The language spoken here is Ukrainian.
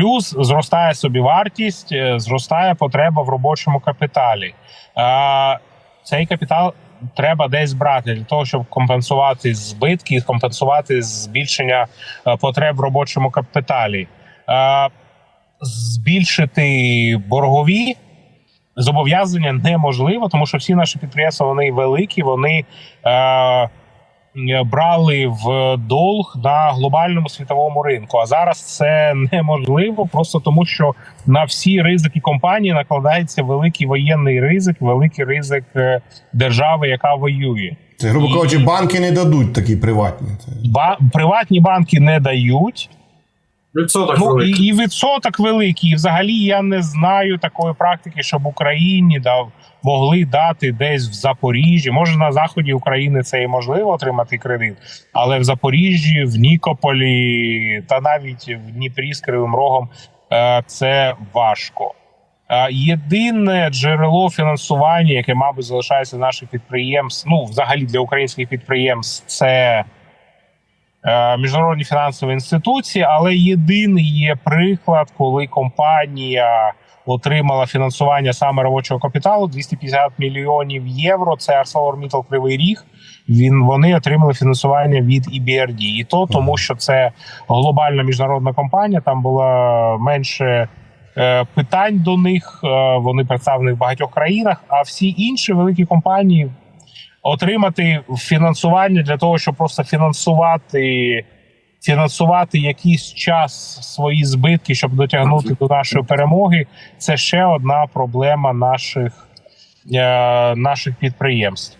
Плюс зростає собівартість, е, зростає потреба в робочому капіталі. Цей капітал треба десь брати для того, щоб компенсувати збитки, компенсувати збільшення е, потреб в робочому капіталі. Збільшити боргові зобов'язання неможливо, тому що всі наші підприємства вони великі, вони е, брали в долг на глобальному світовому ринку. А зараз це неможливо, просто тому що на всі ризики компанії накладається великий воєнний ризик, великий ризик е, держави, яка воює. Це, грубо кажучи, банки не дадуть такі приватні. Ба- приватні банки не дають. Відсоток Ну великий. і відсоток великий. І взагалі я не знаю такої практики, щоб Україні дав могли дати десь в Запоріжжі. Може на заході України це і можливо отримати кредит, але в Запоріжжі, в Нікополі та навіть в Дніпрі з Кривим Рогом е, це важко. Е, Єдине джерело фінансування, яке, мабуть, залишається наших підприємств, ну взагалі для українських підприємств, це міжнародні фінансові інституції, але єдиний є приклад, коли компанія отримала фінансування саме робочого капіталу 250 мільйонів євро. Це ArcelorMittal Кривий Ріг. Він вони отримали фінансування від EBRD. і то тому, що це глобальна міжнародна компанія. Там було менше е, питань до них. е, Вони представлені в багатьох країнах. А всі інші великі компанії отримати фінансування для того, щоб просто фінансувати. Фінансувати якийсь час свої збитки, щоб дотягнути до нашої перемоги, це ще одна проблема наших, е, наших підприємств.